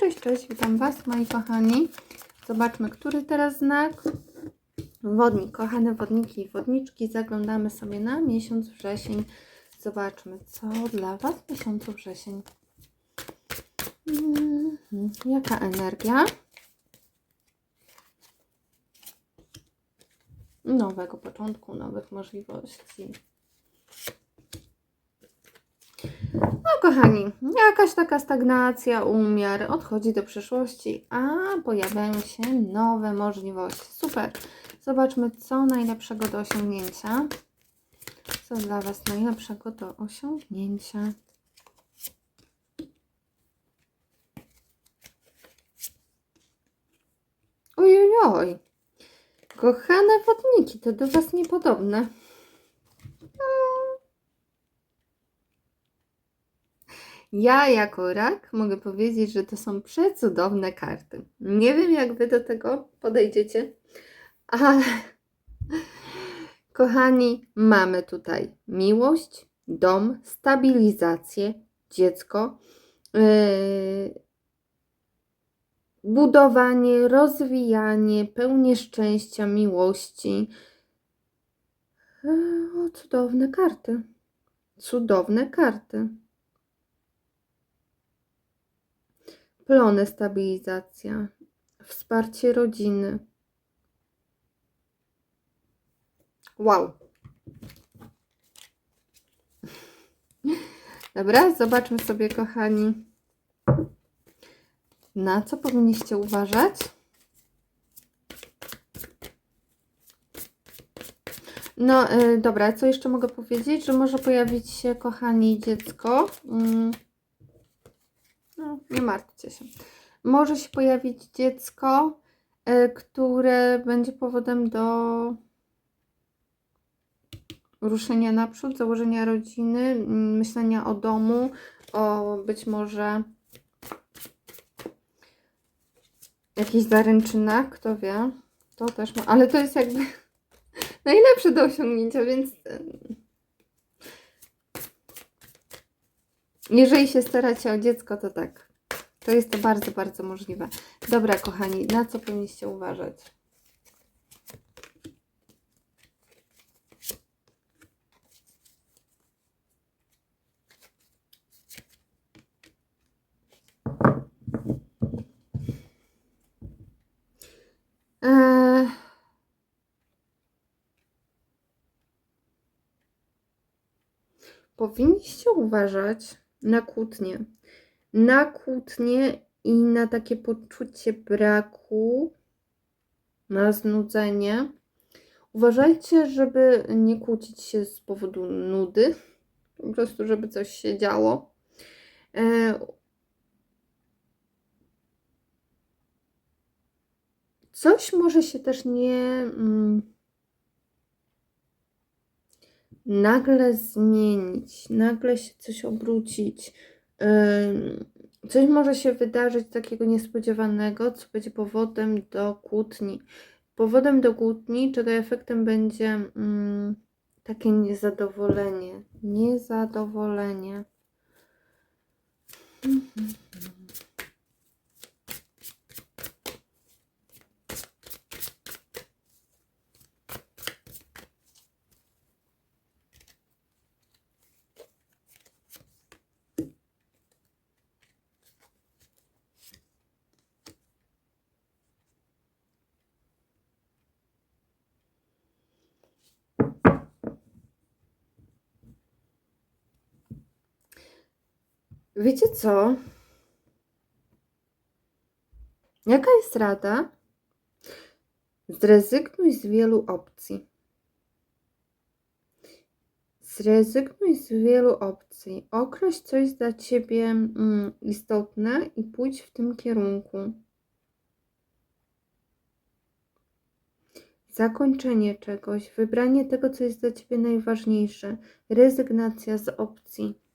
cześć, cześć, witam Was, moi kochani. Zobaczmy, który teraz znak. Wodnik, kochane wodniki i wodniczki, zaglądamy sobie na miesiąc wrzesień. Zobaczmy, co dla Was w miesiącu wrzesień. Mhm, Jaka energia? Nowego początku, nowych możliwości. Kochani, jakaś taka stagnacja, umiar odchodzi do przyszłości, a pojawiają się nowe możliwości. Super. Zobaczmy, co najlepszego do osiągnięcia. Co dla Was najlepszego do osiągnięcia. Ojojoj. Kochane wodniki, to do Was niepodobne. Ja jako rak mogę powiedzieć, że to są przecudowne karty. Nie wiem, jak wy do tego podejdziecie, ale kochani, mamy tutaj miłość, dom, stabilizację, dziecko, yy, budowanie, rozwijanie, pełnię szczęścia, miłości. Yy, O, cudowne karty. Cudowne karty. Plony stabilizacja, wsparcie rodziny. Wow. Dobra, zobaczmy sobie, kochani, na co powinniście uważać. No, y, dobra, co jeszcze mogę powiedzieć? Że może pojawić się, kochani, dziecko. Mm. No, nie martwcie się. Może się pojawić dziecko, e, które będzie powodem do ruszenia naprzód, założenia rodziny, myślenia o domu, o być może jakichś zaręczynach, kto wie. To też ma, ale to jest jakby najlepsze do osiągnięcia, więc Jeżeli się staracie o dziecko, to tak. To jest to bardzo, bardzo możliwe. Dobra, kochani, na co powinniście uważać? Eee... Powinniście uważać na kłótnie. Na kłótnie i na takie poczucie braku, na znudzenie. Uważajcie, żeby nie kłócić się z powodu nudy, po prostu, żeby coś się działo. E, Coś może się też nie mm, nagle zmienić, nagle się coś obrócić. Coś może się wydarzyć takiego niespodziewanego, co będzie powodem do kłótni. Powodem do kłótni, czego efektem będzie mm, takie niezadowolenie. Niezadowolenie. Mhm. Wiecie co? Jaka jest rada? Zrezygnuj z wielu opcji. Zrezygnuj z wielu opcji. Określ coś dla ciebie mm, istotne i pójdź w tym kierunku. Zakończenie czegoś, wybranie tego, co jest dla ciebie najważniejsze, rezygnacja z opcji.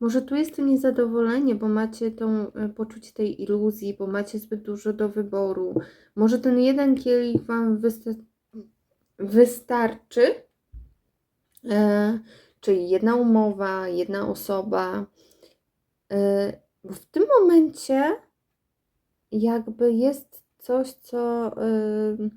Może tu jest to niezadowolenie, bo macie tą e, poczucie tej iluzji, bo macie zbyt dużo do wyboru. Może ten jeden kielich Wam wysta wystarczy, e, czyli jedna umowa, jedna osoba, e, Bo w tym momencie jakby jest coś, co yy,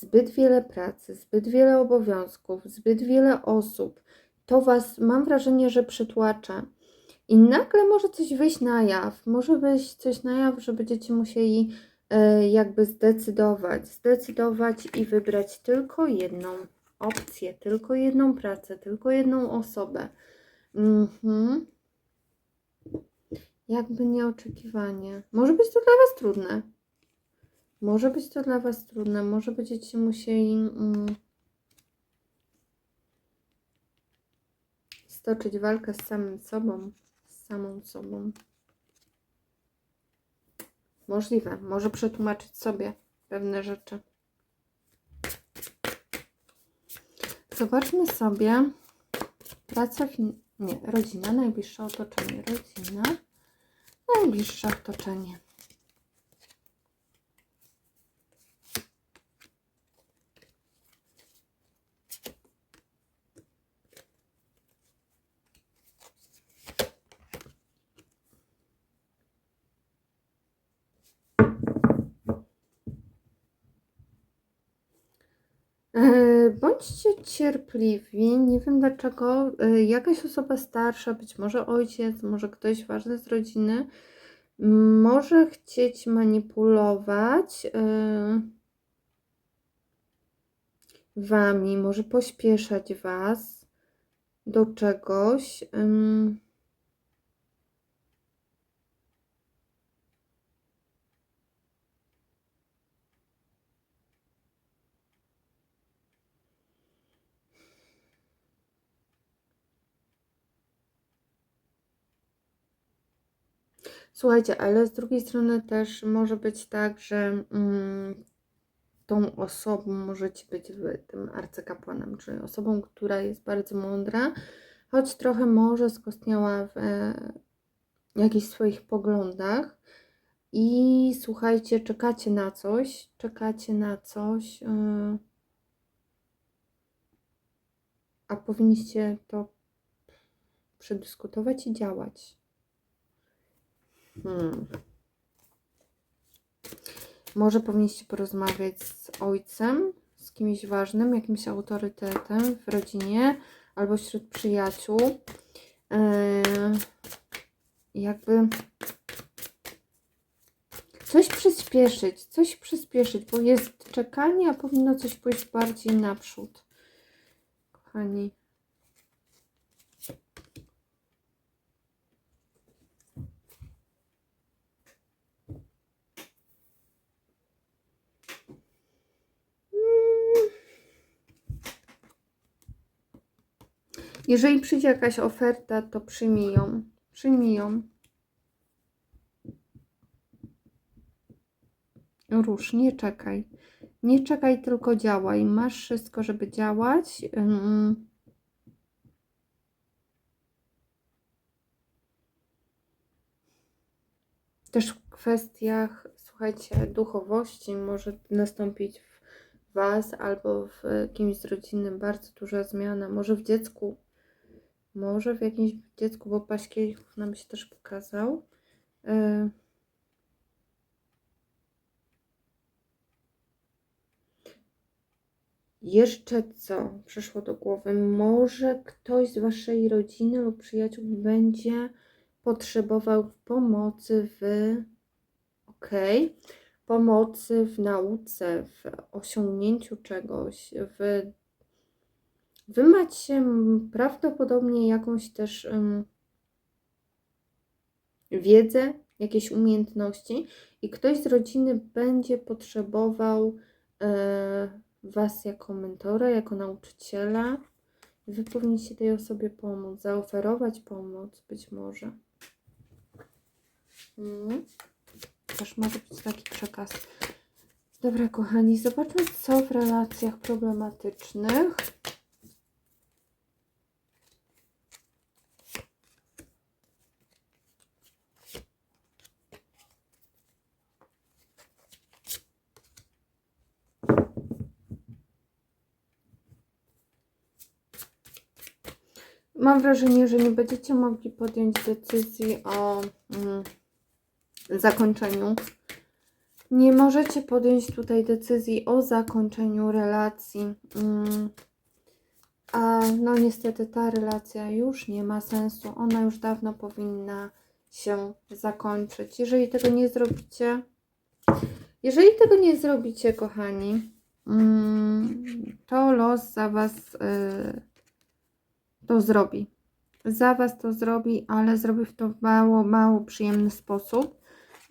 zbyt wiele pracy, zbyt wiele obowiązków, zbyt wiele osób. To Was, mam wrażenie, że przytłacza. I nagle może coś wyjść na jaw. Może wyjść coś na jaw, że będziecie musieli e, jakby zdecydować. Zdecydować i wybrać tylko jedną opcję, tylko jedną pracę, tylko jedną osobę. Mhm. Jakby nieoczekiwanie. Może być to dla Was trudne. Może być to dla Was trudne. Może będziecie musieli mm, stoczyć walkę z samym sobą, z samą sobą. Możliwe. Może przetłumaczyć sobie pewne rzeczy. Zobaczmy sobie praca, nie, rodzina, najbliższe otoczenie, rodzina, najbliższe otoczenie. E, Bądźcie cierpliwi. Nie wiem dlaczego. e, Jakaś osoba starsza, być może ojciec, może ktoś ważny z rodziny, może chcieć manipulować e, wami, może pośpieszać was do czegoś. Słuchajcie, ale z drugiej strony też może być tak, że mm, tą osobą możecie być tym arcykapłanem, czyli osobą, która jest bardzo mądra, choć trochę może skostniała w e, jakichś swoich poglądach. I słuchajcie, czekacie na coś, czekacie na coś, e, a powinniście to przedyskutować i działać. Hmm. Może powinniście porozmawiać z ojcem, z kimś ważnym, jakimś autorytetem w rodzinie albo wśród przyjaciół. Eee, jakby coś przyspieszyć, coś przyspieszyć, bo jest czekanie, a powinno coś pójść bardziej naprzód. Kochani. Jeżeli przyjdzie jakaś oferta, to przyjmij ją. Przyjmij ją. Rusz, nie czekaj. Nie czekaj, tylko działaj. Masz wszystko, żeby działać. Też w kwestiach, słuchajcie, duchowości może nastąpić w Was albo w kimś z rodziny bardzo duża zmiana. Może w dziecku, może w jakimś dziecku, bo paść kielichów nam się też pokazał. Y, Jeszcze co przyszło do głowy? Może ktoś z Waszej rodziny lub przyjaciół będzie potrzebował pomocy w. Ok, pomocy w nauce, w osiągnięciu czegoś, w. Wy macie prawdopodobnie jakąś też ym, wiedzę, jakieś umiejętności, i ktoś z rodziny będzie potrzebował. e, Was jako mentora, jako nauczyciela. Wy powinniście tej osobie pomóc, zaoferować pomoc być może. Mm. Też może być taki przekaz. Dobra, kochani, zobaczmy, co w relacjach problematycznych. Mam wrażenie, że nie będziecie mogli podjąć decyzji o mm, zakończeniu. Nie możecie podjąć tutaj decyzji o zakończeniu relacji. Mm. A no niestety ta relacja już nie ma sensu. Ona już dawno powinna się zakończyć. Jeżeli tego nie zrobicie, jeżeli tego nie zrobicie, kochani, mm, to los za Was y, to zrobi. Za Was to zrobi, ale zrobi w to mało, mało przyjemny sposób.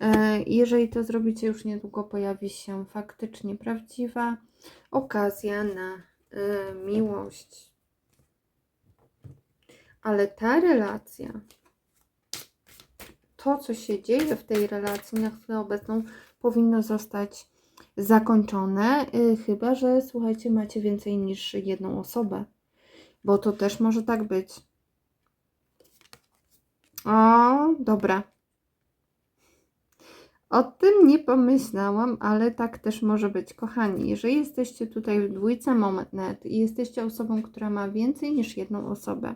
E, Jeżeli to zrobicie, już niedługo pojawi się faktycznie prawdziwa okazja na e, miłość. Ale ta relacja, to co się dzieje w tej relacji na chwilę obecną, powinno zostać zakończone, y, chyba że słuchajcie, macie więcej niż jedną osobę, bo to też może tak być. O, dobra. O tym nie pomyślałam, ale tak też może być. Kochani, jeżeli jesteście tutaj w dwójce moment net i jesteście osobą, która ma więcej niż jedną osobę,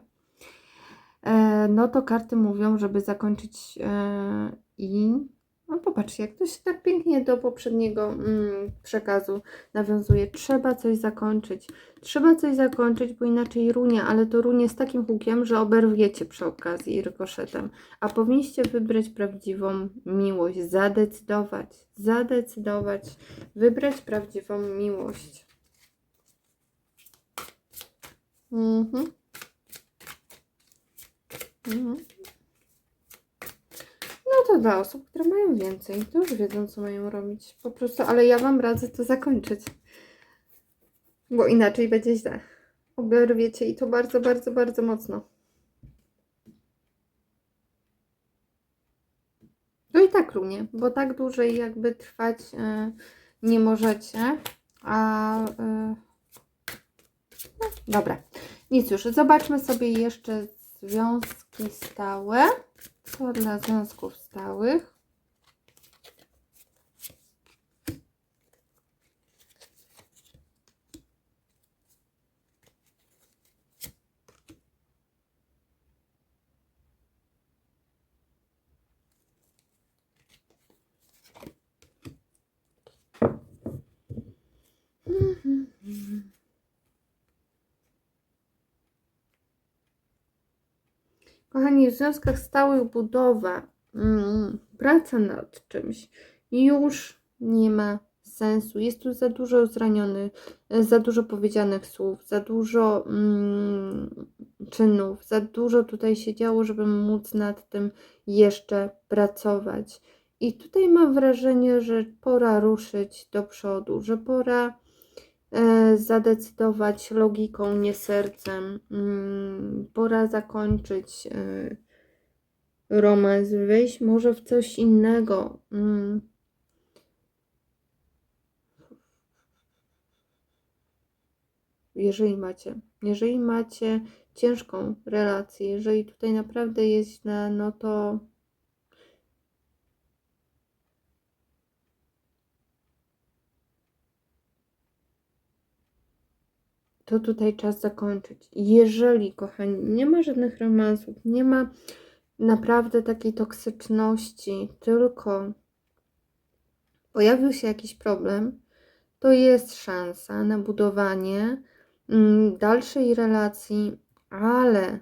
e, no to karty mówią, żeby zakończyć e, i no popatrzcie, jak to się tak pięknie do poprzedniego mm, przekazu nawiązuje. Trzeba coś zakończyć. Trzeba coś zakończyć, bo inaczej runie, ale to runie z takim hukiem, że oberwiecie przy okazji rykoszetem. A powinniście wybrać prawdziwą miłość, zadecydować, zadecydować, wybrać prawdziwą miłość. Mhm. Mhm. To dla osób, które mają więcej, to już wiedzą, co mają robić. Po prostu, ale ja Wam radzę to zakończyć. Bo inaczej będzie źle. Oberwiecie i to bardzo, bardzo, bardzo mocno. No i tak runie, bo tak dłużej jakby trwać e, nie możecie. A e, no, dobra, nic już. Zobaczmy sobie jeszcze związki stałe. Co dla związków stałych? Kochani, w związkach stałych budowa, mm, praca nad czymś już nie ma sensu. Jest tu za dużo zranionych, za dużo powiedzianych słów, za dużo mm, czynów, za dużo tutaj się działo, żeby móc nad tym jeszcze pracować. I tutaj mam wrażenie, że pora ruszyć do przodu, że pora zadecydować logiką, nie sercem. Mm, Pora zakończyć e, romans, wejść może w coś innego. Mm. Jeżeli macie, jeżeli macie ciężką relację, jeżeli tutaj naprawdę jest źle, no to to tutaj czas zakończyć. Jeżeli, kochani, nie ma żadnych romansów, nie ma naprawdę takiej toksyczności, tylko pojawił się jakiś problem, to jest szansa na budowanie mm, dalszej relacji, ale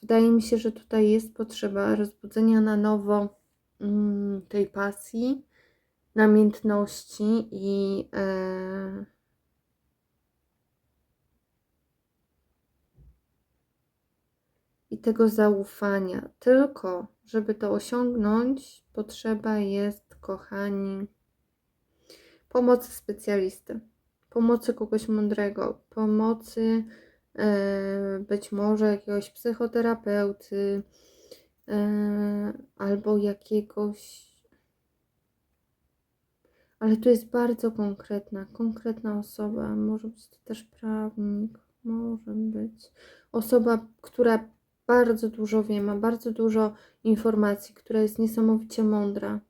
wydaje mi się, że tutaj jest potrzeba rozbudzenia na nowo mm, tej pasji, namiętności i e, tego zaufania. Tylko, żeby to osiągnąć, potrzeba jest, kochani, pomocy specjalisty, pomocy kogoś mądrego, pomocy e, być może jakiegoś psychoterapeuty e, albo jakiegoś. Ale tu jest bardzo konkretna, konkretna osoba. Może być to też prawnik, może być osoba, która bardzo dużo wie, ma bardzo dużo informacji, która jest niesamowicie mądra.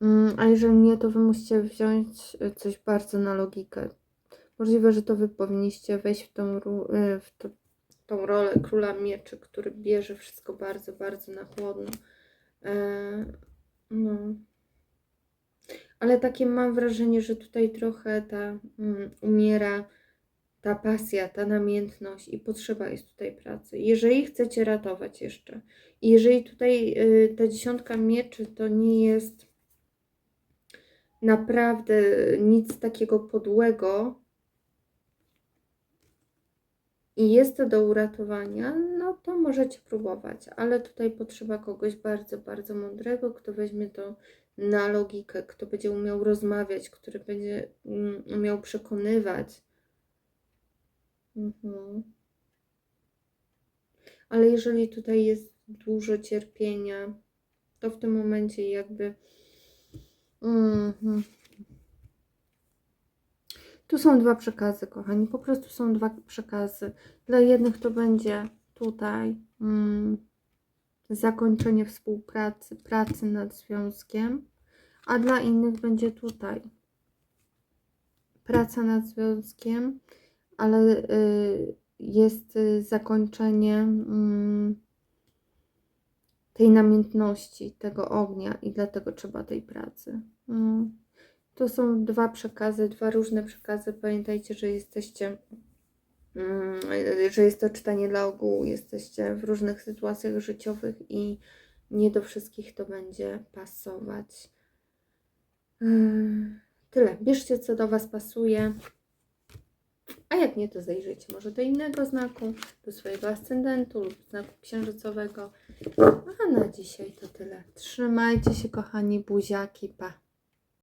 Mm, A jeżeli nie, to wy musicie wziąć y, coś bardzo na logikę. Możliwe, że to wy powinniście wejść w tą, y, w to, tą rolę króla mieczy, który bierze wszystko bardzo, bardzo na chłodno. E, no. Ale takie mam wrażenie, że tutaj trochę ta mm, umiera ta pasja, ta namiętność i potrzeba jest tutaj pracy. Jeżeli chcecie ratować jeszcze, i jeżeli tutaj y, ta dziesiątka mieczy to nie jest naprawdę nic takiego podłego i jest to do uratowania, no to możecie próbować, ale tutaj potrzeba kogoś bardzo, bardzo mądrego, kto weźmie to na logikę, kto będzie umiał rozmawiać, który będzie mm, umiał przekonywać. Mhm. Ale jeżeli tutaj jest dużo cierpienia, to w tym momencie jakby. Mhm. Tu są dwa przekazy, kochani. Po prostu są dwa przekazy. Dla jednych to będzie tutaj mm, zakończenie współpracy, pracy nad związkiem, a dla innych będzie tutaj praca nad związkiem, ale y, jest y, zakończenie mm, tej namiętności, tego ognia i dlatego trzeba tej pracy. Mm. To są dwa przekazy, dwa różne przekazy. Pamiętajcie, że jesteście, mm, że jest to czytanie dla ogółu. Jesteście w różnych sytuacjach życiowych i nie do wszystkich to będzie pasować. Tyle. Bierzcie, co do Was pasuje. A jak nie, to zajrzyjcie może do innego znaku, do swojego ascendentu lub znaku księżycowego. A na dzisiaj to tyle. Trzymajcie się, kochani buziaki. Pa.